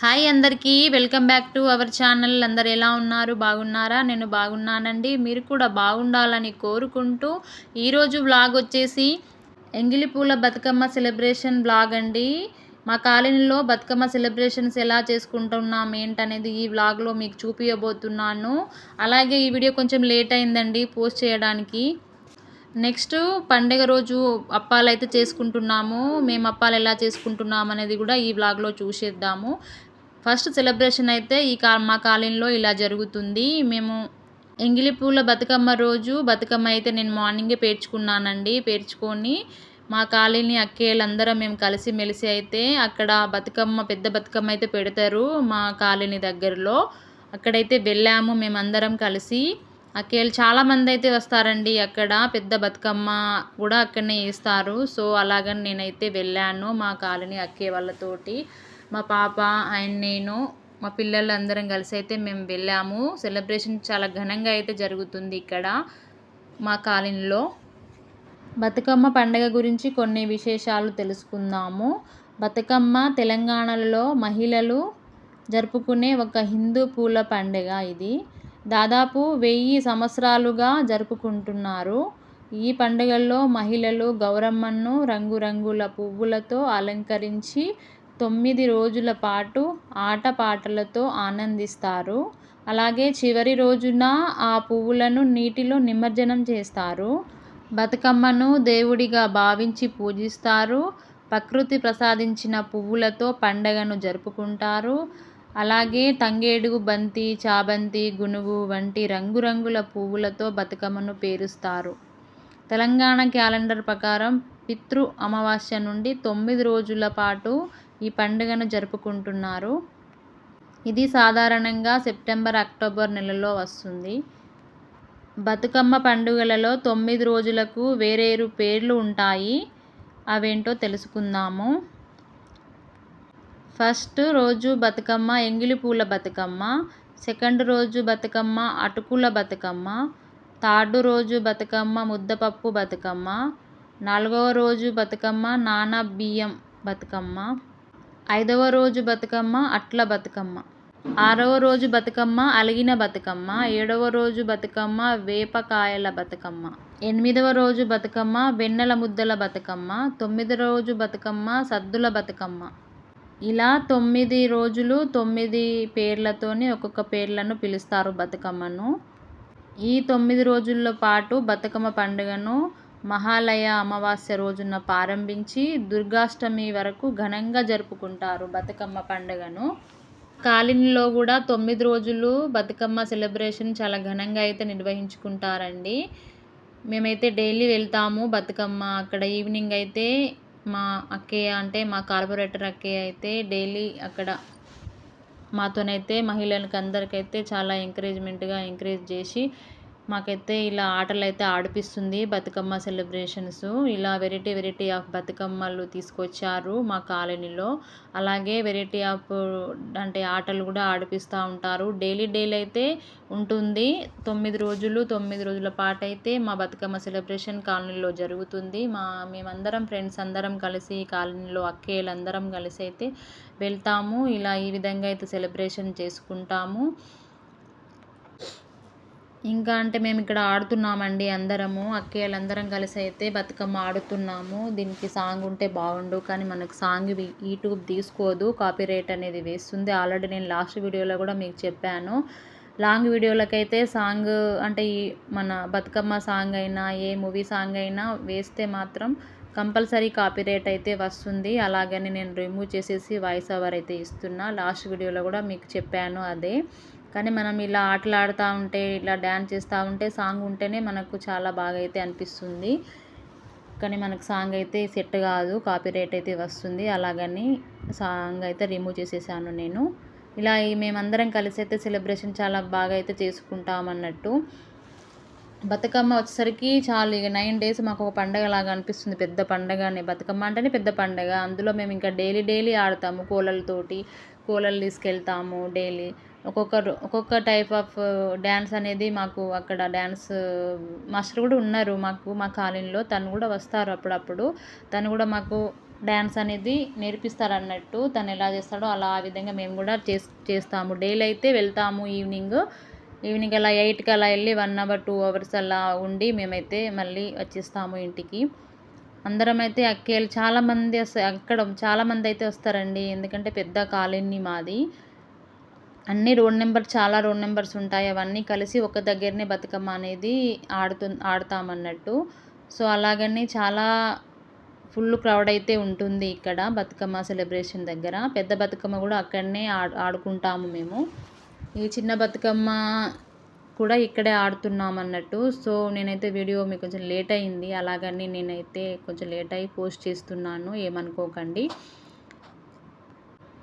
Hi అందరికీ welcome back to our channel. అందరు ఎలా ఉన్నారు? బాగున్నారా? నేను బాగున్నానండి. మీరు కూడా బాగుండాలని కోరుకుంటూ ఈరోజు బ్లాగ్ వచ్చేసి ఎంగిలి పూల బతుకమ్మ సెలబ్రేషన్ బ్లాగ్ అండి. మా కాలనీలో బతుకమ్మ సెలబ్రేషన్స్ ఎలా చేసుకుంటున్నాం ఏంటనేది ఈ వ్లాగ్లో మీకు చూపించబోతున్నాను అలాగే ఈ వీడియో కొంచెం లేట్ అయిందండి పోస్ట్ చేయడానికి. నెక్స్ట్ పండగ రోజు అప్పాలు అయితే చేసుకుంటున్నాము. మేము అప్పాలు ఎలా చేసుకుంటున్నాం అనేది కూడా ఈ వ్లాగ్లో చూసేద్దాము. ఫస్ట్ సెలబ్రేషన్ అయితే ఈ కా మా కాలనీలో ఇలా జరుగుతుంది. మేము ఎంగిలి పూల బతుకమ్మ రోజు బతుకమ్మ అయితే నేను మార్నింగే పేర్చుకున్నానండి. పేర్చుకొని మా కాలనీ అక్కేళ్ళందరం మేము కలిసి మెలిసి అయితే అక్కడ బతుకమ్మ పెద్ద బతుకమ్మ అయితే పెడతారు మా కాలనీ దగ్గరలో. అక్కడైతే వెళ్ళాము మేమందరం కలిసి. అక్కేళ్ళు చాలామంది అయితే వస్తారండి అక్కడ. పెద్ద బతుకమ్మ కూడా అక్కడనే వేస్తారు. సో అలాగని నేనైతే వెళ్ళాను మా కాలనీ అక్కే వాళ్ళతోటి. మా పాప అండ్ నేను మా పిల్లలు అందరం కలిసి అయితే మేము వెళ్ళాము. సెలబ్రేషన్ చాలా ఘనంగా అయితే జరుగుతుంది ఇక్కడ మా కాలనీలో. బతుకమ్మ పండగ గురించి కొన్ని విశేషాలు తెలుసుకుందాము. బతుకమ్మ తెలంగాణలో మహిళలు జరుపుకునే ఒక హిందూ పూల పండుగ ఇది. దాదాపు వెయ్యి సంవత్సరాలుగా జరుపుకుంటున్నారు. ఈ పండుగల్లో మహిళలు గౌరమ్మను రంగురంగుల పువ్వులతో అలంకరించి తొమ్మిది రోజుల పాటు ఆటపాటలతో ఆనందిస్తారు. అలాగే చివరి రోజున ఆ పువ్వులను నీటిలో నిమజ్జనం చేస్తారు. బతుకమ్మను దేవుడిగా భావించి పూజిస్తారు. ప్రకృతి ప్రసాదించిన పువ్వులతో పండగను జరుపుకుంటారు. అలాగే తంగేడుగు బంతి చాబంతి గునుగు వంటి రంగురంగుల పువ్వులతో బతుకమ్మను పేరుస్తారు. తెలంగాణ క్యాలెండర్ ప్రకారం పితృ అమావాస్య నుండి తొమ్మిది రోజుల పాటు ఈ పండుగను జరుపుకుంటున్నారు. ఇది సాధారణంగా సెప్టెంబర్ అక్టోబర్ నెలలో వస్తుంది. బతుకమ్మ పండుగలలో తొమ్మిది రోజులకు వేరేరు పేర్లు ఉంటాయి. అవేంటో తెలుసుకుందాము. ఫస్ట్ రోజు బతుకమ్మ ఎంగిలి పూల బతుకమ్మ. సెకండ్ రోజు బతుకమ్మ అటుకుల బతుకమ్మ. థర్డ్ రోజు బతుకమ్మ ముద్దపప్పు బతుకమ్మ. నాలుగవ రోజు బతుకమ్మ నానా బియ్యం బతుకమ్మ. ఐదవ రోజు బతుకమ్మ అట్ల బతుకమ్మ. ఆరవ రోజు బతుకమ్మ అలిగిన బతుకమ్మ. ఏడవ రోజు బతుకమ్మ వేపకాయల బతుకమ్మ. ఎనిమిదవ రోజు బతుకమ్మ వెన్నెల ముద్దల బతుకమ్మ. తొమ్మిది రోజు బతుకమ్మ సద్దుల బతుకమ్మ. ఇలా తొమ్మిది రోజులు తొమ్మిది పేర్లతోని ఒక్కొక్క పేర్లను పిలుస్తారు బతుకమ్మను. ఈ తొమ్మిది రోజుల పాటు బతుకమ్మ పండుగను మహాలయ అమావాస్య రోజున ప్రారంభించి దుర్గాష్టమి వరకు ఘనంగా జరుపుకుంటారు బతుకమ్మ పండుగను. కాలనీలో కూడా తొమ్మిది రోజులు బతుకమ్మ సెలబ్రేషన్ చాలా ఘనంగా అయితే నిర్వహించుకుంటారండి. మేమైతే డైలీ వెళ్తాము బతుకమ్మ. అక్కడ ఈవినింగ్ అయితే మా అక్కయ్య అంటే మా కార్పొరేటర్ అక్కయ్య అయితే డైలీ అక్కడ మాతోనైతే మహిళలకు అందరికైతే చాలా ఎంకరేజ్మెంట్గా ఎంకరేజ్ చేసి మాకైతే ఇలా ఆటలు అయితే ఆడిపిస్తుంది బతుకమ్మ సెలబ్రేషన్స్. ఇలా వెరైటీ వెరైటీ ఆఫ్ బతుకమ్మలు తీసుకొచ్చారు మా కాలనీలో. అలాగే వెరైటీ ఆఫ్ అంటే ఆటలు కూడా ఆడిపిస్తూ ఉంటారు. డైలీ డైలీ అయితే ఉంటుంది. తొమ్మిది రోజులు తొమ్మిది రోజుల పాటు అయితే మా బతుకమ్మ సెలబ్రేషన్ కాలనీలో జరుగుతుంది. మా మేమందరం ఫ్రెండ్స్ అందరం కలిసి కాలనీలో అక్కేలందరం కలిసి అయితే వెళ్తాము. ఇలా ఈ విధంగా అయితే సెలబ్రేషన్ చేసుకుంటాము. ఇంకా అంటే మేము ఇక్కడ ఆడుతున్నామండి అందరము అక్కయ్యలందరం కలిసి అయితే బతుకమ్మ ఆడుతున్నాము. దీనికి సాంగ్ ఉంటే బాగుండు కానీ మనకు సాంగ్ యూట్యూబ్ తీసుకోదు కాపీరైట్ అనేది వేస్తుంది. ఆల్రెడీ నేను లాస్ట్ వీడియోలో కూడా మీకు చెప్పాను. లాంగ్ వీడియోలకైతే సాంగ్ అంటే ఈ మన బతుకమ్మ సాంగ్ అయినా ఏ మూవీ సాంగ్ అయినా వేస్తే మాత్రం కంపల్సరీ కాపీరైట్ అయితే వస్తుంది. అలాగని నేను రిమూవ్ చేసేసి వాయిస్ ఓవర్ అయితే ఇస్తున్నా. లాస్ట్ వీడియోలో కూడా మీకు చెప్పాను అదే. కానీ మనం ఇలా ఆటలు ఆడుతూ ఉంటే ఇలా డ్యాన్స్ చేస్తూ ఉంటే సాంగ్ ఉంటేనే మనకు చాలా బాగా అయితే అనిపిస్తుంది. కానీ మనకు సాంగ్ అయితే సెట్ కాదు కాపీరైట్ అయితే వస్తుంది. అలాగని సాంగ్ అయితే రిమూవ్ చేసేసాను నేను. ఇలా మేమందరం కలిసి అయితే సెలబ్రేషన్ చాలా బాగా అయితే చేసుకుంటాం అన్నట్టు. బతుకమ్మ వచ్చేసరికి చాలు ఇక నైన్ డేస్ మాకు ఒక పండగ లాగా అనిపిస్తుంది. పెద్ద పండగనే. బతుకమ్మ అంటేనే పెద్ద పండగ. అందులో మేము ఇంకా డైలీ డైలీ ఆడతాము కోలలతోటి. కోలలు తీసుకెళ్తాము డైలీ. ఒక్కొక్కరు ఒక్కొక్క టైప్ ఆఫ్ డ్యాన్స్ అనేది మాకు అక్కడ డ్యాన్స్ మాస్టర్ uh, కూడా ఉన్నారు మాకు మా కాలనీలో. తను కూడా వస్తారు అప్పుడప్పుడు. తను కూడా మాకు డ్యాన్స్ అనేది నేర్పిస్తారు అన్నట్టు తను ఎలా చేస్తాడో అలా ఆ విధంగా మేము కూడా చేస్ చేస్తాము. డైలీ అయితే వెళ్తాము ఈవినింగ్ ఈవినింగ్ అలా ఎయిట్కి అలా వెళ్ళి వన్ అవర్ టూ అవర్స్ అలా ఉండి మేమైతే మళ్ళీ వచ్చేస్తాము ఇంటికి. అందరం అయితే అక్కేళ్ళు చాలామంది అక్కడ చాలామంది అయితే వస్తారండి. ఎందుకంటే పెద్ద కాలనీ మాది. అన్ని రోడ్ నెంబర్ చాలా రోడ్ నెంబర్స్ ఉంటాయి. అవన్నీ కలిసి ఒక దగ్గరనే బతుకమ్మ అనేది ఆడుతు ఆడతామన్నట్టు. సో అలాగని చాలా ఫుల్ క్రౌడ్ అయితే ఉంటుంది ఇక్కడ బతుకమ్మ సెలబ్రేషన్ దగ్గర. పెద్ద బతుకమ్మ కూడా అక్కడనే ఆడుకుంటాము మేము. ఈ చిన్న బతుకమ్మ కూడా ఇక్కడే ఆడుతున్నాం అన్నట్టు సో నేనైతే వీడియో మీకు కొంచెం లేట్ అయింది. అలాగని నేనైతే కొంచెం లేట్ అయ్యి పోస్ట్ చేస్తున్నాను. ఏమనుకోకండి.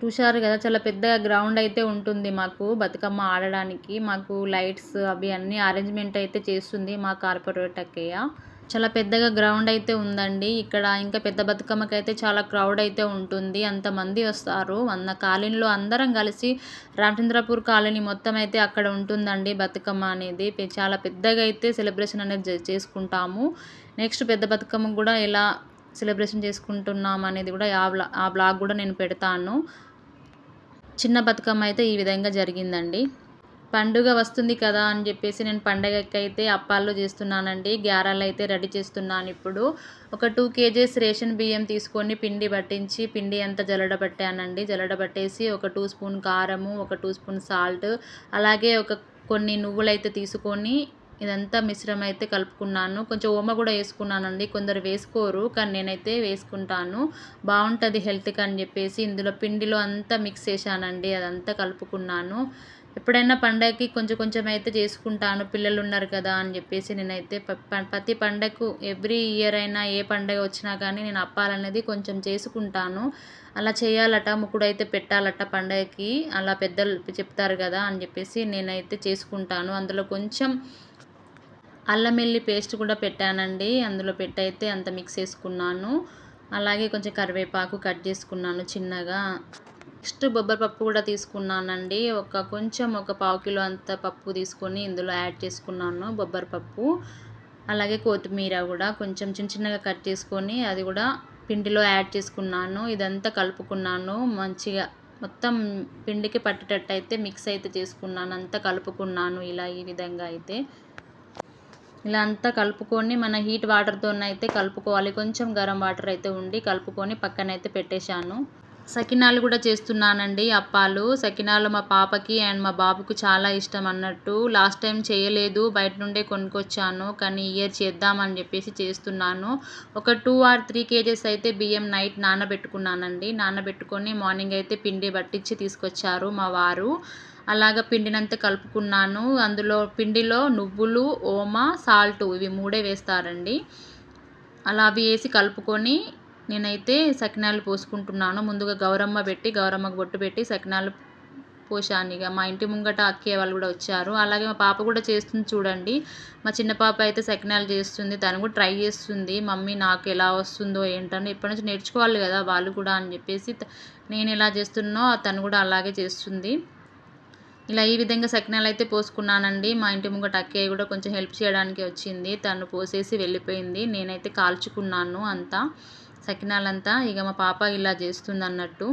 చూశారు కదా చాలా పెద్ద గ్రౌండ్ అయితే ఉంటుంది మాకు బతుకమ్మ ఆడడానికి. మాకు లైట్స్ అవి అన్నీ అరేంజ్మెంట్ అయితే చేస్తుంది మా కార్పొరేట్ అక్కయ్య. చాలా పెద్దగా గ్రౌండ్ అయితే ఉందండి. ఇక్కడ ఇంకా పెద్ద బతుకమ్మకి అయితే చాలా క్రౌడ్ అయితే ఉంటుంది. అంతమంది వస్తారు. అన్న కాలనీలో అందరం కలిసి రామచంద్రపూర్ కాలనీ మొత్తం అయితే అక్కడ ఉంటుందండి బతుకమ్మ అనేది. చాలా పెద్దగా అయితే సెలబ్రేషన్ అనేది చేసుకుంటాము. నెక్స్ట్ పెద్ద బతుకమ్మ కూడా ఎలా సెలబ్రేషన్ చేసుకుంటున్నాం అనేది కూడా ఆ బ్లా ఆ బ్లాగ్ కూడా నేను పెడతాను. చిన్న బతుకమ్మ అయితే ఈ విధంగా జరిగిందండి. పండుగ వస్తుంది కదా అని చెప్పేసి నేను పండగకైతే అప్పాలు చేస్తున్నానండి. గ్యారాలు అయితే రెడీ చేస్తున్నాను ఇప్పుడు. ఒక టూ కేజీస్ రేషన్ బియ్యం తీసుకొని పిండి పట్టించి పిండి అంతా జల్లడబట్టానండి జల్లడబట్టేసి ఒక టూ స్పూన్ కారము ఒక టూ స్పూన్ సాల్ట్ అలాగే ఒక కొన్ని నువ్వులు అయితే తీసుకొని ఇదంతా మిశ్రమం అయితే కలుపుకున్నాను. కొంచెం ఓమ కూడా వేసుకున్నానండి. కొందరు వేసుకోరు కానీ నేనైతే వేసుకుంటాను. బాగుంటుంది హెల్త్కి అని చెప్పేసి ఇందులో పిండిలో అంతా మిక్స్ చేశానండి. అదంతా కలుపుకున్నాను. ఎప్పుడైనా పండగకి కొంచెం కొంచెం అయితే చేసుకుంటాను. పిల్లలు ఉన్నారు కదా అని చెప్పేసి నేనైతే ప్రతి పండగకు ఎవ్రీ ఇయర్ అయినా ఏ పండగ వచ్చినా కానీ నేను అప్పాలనేది కొంచెం చేసుకుంటాను. అలా చేయాలట ముక్కుడు అయితే పెట్టాలట పండగకి అలా పెద్దలు చెప్తారు కదా అని చెప్పేసి నేనైతే చేసుకుంటాను. అందులో కొంచెం అల్లం వెల్లి పేస్ట్ కూడా పెట్టానండి. అందులో పెట్టయితే అంత మిక్స్ చేసుకున్నాను. అలాగే కొంచెం కరివేపాకు కట్ చేసుకున్నాను చిన్నగా. నెక్స్ట్ బొబ్బరి పప్పు కూడా తీసుకున్నానండి. ఒక కొంచెం ఒక పావు కిలో అంత పప్పు తీసుకొని ఇందులో యాడ్ చేసుకున్నాను బొబ్బరి పప్పు. అలాగే కొత్తిమీర కూడా కొంచెం చిన్న చిన్నగా కట్ చేసుకొని అది కూడా పిండిలో యాడ్ చేసుకున్నాను. ఇదంతా కలుపుకున్నాను. మంచిగా మొత్తం పిండికి పట్టేటట్టు అయితే మిక్స్ అయితే చేసుకున్నాను. అంతా కలుపుకున్నాను ఇలా ఈ విధంగా అయితే. ఇలా అంతా కలుపుకొని మన హీట్ వాటర్తో అయితే కలుపుకోవాలి. కొంచెం గరం వాటర్ అయితే ఉండి కలుపుకొని పక్కనైతే పెట్టేశాను. సకినాలు కూడా చేస్తున్నానండి అప్పాలు. సకినాలు మా పాపకి అండ్ మా బాబుకు చాలా ఇష్టం అన్నట్టు. లాస్ట్ టైం చేయలేదు బయట నుండే కొనుక్కొచ్చాను. కానీ ఇయర్ చేద్దామని చెప్పేసి చేస్తున్నాను. ఒక టూ ఆర్ త్రీ కేజెస్ అయితే బియ్యం నైట్ నానబెట్టుకున్నానండి. నానబెట్టుకొని మార్నింగ్ అయితే పిండి పట్టించి తీసుకొచ్చారు మా వారు. అలాగ పిండినంత కలుపుకున్నాను. అందులో పిండిలో నువ్వులు ఓమ సాల్ట్ ఇవి మూడే వేస్తారండి. అలా అవి వేసి కలుపుకొని నేనైతే సకినాలు పోసుకుంటున్నాను. ముందుగా గౌరమ్మ పెట్టి గౌరమ్మకు బొట్టు పెట్టి సకినాలు పోసాను ఇక మా ఇంటి ముంగట అక్కే వాళ్ళు కూడా వచ్చారు. అలాగే మా పాప కూడా చేస్తుంది చూడండి. మా చిన్న పాప అయితే సకినాలు చేస్తుంది. తను కూడా ట్రై చేస్తుంది. మమ్మీ నాకు ఎలా వస్తుందో ఏంటని ఇప్పటి నుంచి నేర్చుకోవాలి కదా వాళ్ళు కూడా అని చెప్పేసి నేను ఎలా చేస్తున్నో తను కూడా అలాగే చేస్తుంది. ఇలా ఈ విధంగా సకినాలు అయితే పోసుకున్నానండి. మా ఇంటి ముంగట అక్కయ్య కూడా కొంచెం హెల్ప్ చేయడానికి వచ్చింది. తను పోసేసి వెళ్ళిపోయింది. నేనైతే కాల్చుకున్నాను అంతా. సకినాలంతా ఇక మా పాప ఇలా చేస్తుంది అన్నట్టు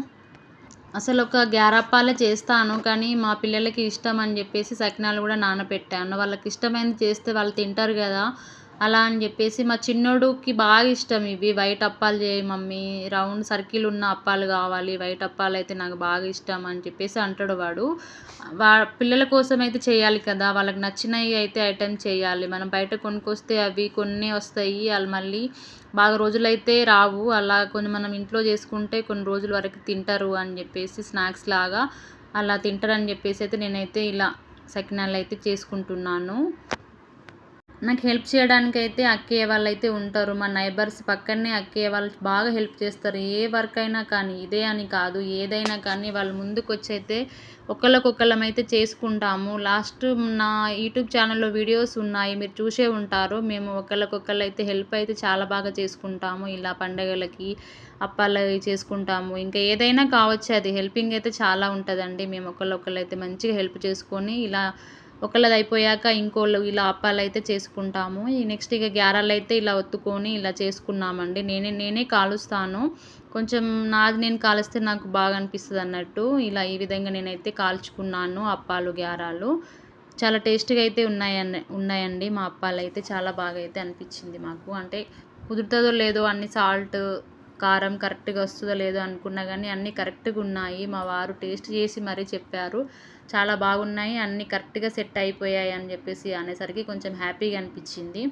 అసలు ఒక గ్యారప్పాలే చేస్తాను కానీ మా పిల్లలకి ఇష్టం అని చెప్పేసి సకినాలు కూడా నానబెట్టాను వాళ్ళకి ఇష్టమైనది చేస్తే వాళ్ళు తింటారు కదా. అలా అని చెప్పేసి మా చిన్నోడుకి బాగా ఇష్టం ఇవి వైట్ అప్పాలు చేయి మమ్మీ రౌండ్ సర్కిల్ ఉన్న అప్పాలు కావాలి వైట్ అప్పాలు అయితే నాకు బాగా ఇష్టం అని చెప్పేసి అంటాడు వాడు. వా పిల్లల కోసం అయితే చేయాలి కదా వాళ్ళకి నచ్చినవి అయితే ఐటెం చేయాలి. మనం బయట కొనుక్కొస్తే అవి కొన్ని వస్తాయి వాళ్ళు మళ్ళీ బాగా రోజులైతే రావు. అలా కొన్ని మనం ఇంట్లో చేసుకుంటే కొన్ని రోజుల వరకు తింటారు అని చెప్పేసి స్నాక్స్ లాగా అలా తింటారని చెప్పేసి అయితే నేనైతే ఇలా సకినాలు అయితే చేసుకుంటున్నాను. నాకు హెల్ప్ చేయడానికి అయితే అక్కయ్య వాళ్ళు అయితే ఉంటారు. మా నైబర్స్ పక్కనే అక్కయ్య వాళ్ళు బాగా హెల్ప్ చేస్తారు. ఏ వర్క్ అయినా కానీ ఇదే అని కాదు ఏదైనా కానీ వాళ్ళు ముందుకు వచ్చి అయితే ఒకళ్ళకొకళ్ళం అయితే చేసుకుంటాము. లాస్ట్ నా యూట్యూబ్ ఛానల్లో వీడియోస్ ఉన్నాయి. మీరు చూసే ఉంటారు. మేము ఒకళ్ళకొకళ్ళు అయితే హెల్ప్ అయితే చాలా బాగా చేసుకుంటాము. ఇలా పండగలకి అప్పాలు చేసుకుంటాము. ఇంకా ఏదైనా కావచ్చు అది హెల్పింగ్ అయితే చాలా ఉంటుందండి. మేము ఒకళ్ళొకళ్ళు అయితే మంచిగా హెల్ప్ చేసుకొని ఇలా ఒకళ్ళది అయిపోయాక ఇంకోళ్ళు ఇలా అప్పాలు అయితే చేసుకుంటాము. ఈ నెక్స్ట్ ఇక గ్యారాలు అయితే ఇలా ఒత్తుకొని ఇలా చేసుకున్నామండి. నేనే నేనే కాలుస్తాను. కొంచెం నాది నేను కాలిస్తే నాకు బాగా అనిపిస్తుంది అన్నట్టు ఇలా ఈ విధంగా నేనైతే కాల్చుకున్నాను అప్పాలు గ్యారాలు. చాలా టేస్ట్గా అయితే ఉన్నాయన్న ఉన్నాయండి. మా అప్పాలు అయితే చాలా బాగా అయితే అనిపించింది మాకు. అంటే కుదురుతుందో లేదో అన్ని సాల్ట్ కారం కరెక్ట్గా వస్తుందో లేదో అనుకున్నా కానీ అన్నీ కరెక్ట్గా ఉన్నాయి మా వారు టేస్ట్ చేసి మరీ చెప్పారు. చాలా బాగున్నాయి అన్నీ కరెక్ట్గా సెట్ అయిపోయాయి అని చెప్పేసి అనేసరికి కొంచెం హ్యాపీగా అనిపించింది.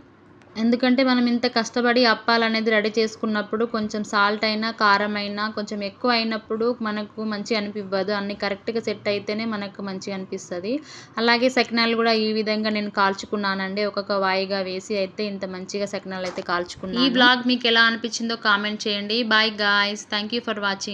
ఎందుకంటే మనం ఇంత కష్టపడి అప్పాలు అనేది రెడీ చేసుకున్నప్పుడు కొంచెం సాల్ట్ అయినా కారం అయినా కొంచెం ఎక్కువ అయినప్పుడు మనకు మంచి అనిపివ్వదు. అన్ని కరెక్ట్గా సెట్ అయితేనే మనకు మంచిగా అనిపిస్తుంది. అలాగే సకినాలు కూడా ఈ విధంగా నేను కాల్చుకున్నానండి. ఒక్కొక్క వాయిగా వేసి అయితే ఇంత మంచిగా సకినాలు అయితే కాల్చుకున్నాను. ఈ బ్లాగ్ మీకు ఎలా అనిపించిందో కామెంట్ చేయండి. Bye guys. Thank you for watching.